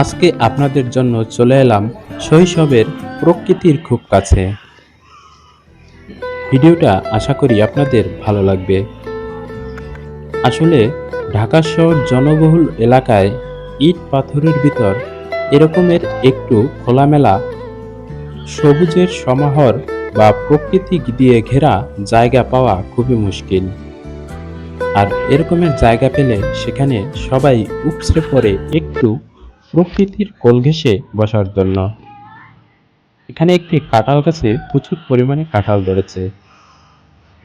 আজকে আপনাদের জন্য চলে এলাম শৈশবের প্রকৃতির খুব কাছে। ভিডিওটা আশা করি আপনাদের ভালো লাগবে। আসলে ঢাকা শহর জনবহুল এলাকায় ইট পাথরের ভিতর এরকমের একটু খোলামেলা, সবুজের সমাহর বা প্রকৃতি দিয়ে ঘেরা জায়গা পাওয়া খুবই মুশকিল। আর এরকমের জায়গা পেলে সেখানে সবাই উপসে পড়ে একটু প্রকৃতির কোল ঘেঁষে বসার জন্য। এখানে একটি কাঁঠাল গাছে প্রচুর পরিমাণে কাঁঠাল ধরেছে।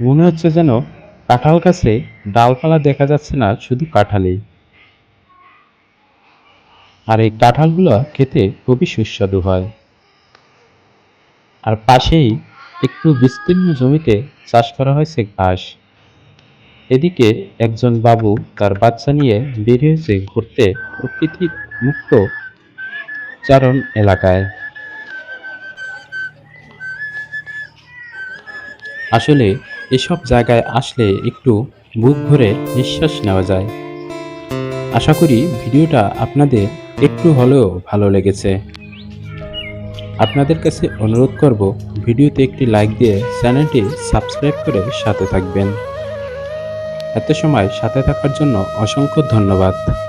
মনে হচ্ছে যেন কাঁঠাল গাছে ডালপালা দেখা যাচ্ছে না, শুধু কাঁঠালই। আর এই কাঁঠালগুলো খেতে খুবই সুস্বাদু হয়। আর পাশেই একটু বিস্তীর্ণ জমিতে চাষ করা হয়েছে ঘাস। এদিকে একজন বাবু তার বাচ্চা নিয়ে বের হয়েছে ঘুরতে প্রকৃতি মুক্ত চারণ এলাকায়। আসলে এসব জায়গায় আসলে একটু বুক ভরে নিঃশ্বাস নেওয়া যায়। আশা করি ভিডিওটা আপনাদের একটু হলেও ভালো লেগেছে। আপনাদের কাছে অনুরোধ করব, ভিডিওতে একটি লাইক দিয়ে চ্যানেলটি সাবস্ক্রাইব করে সাথে থাকবেন। এত সময় সাথে থাকার জন্য অসংখ্য ধন্যবাদ।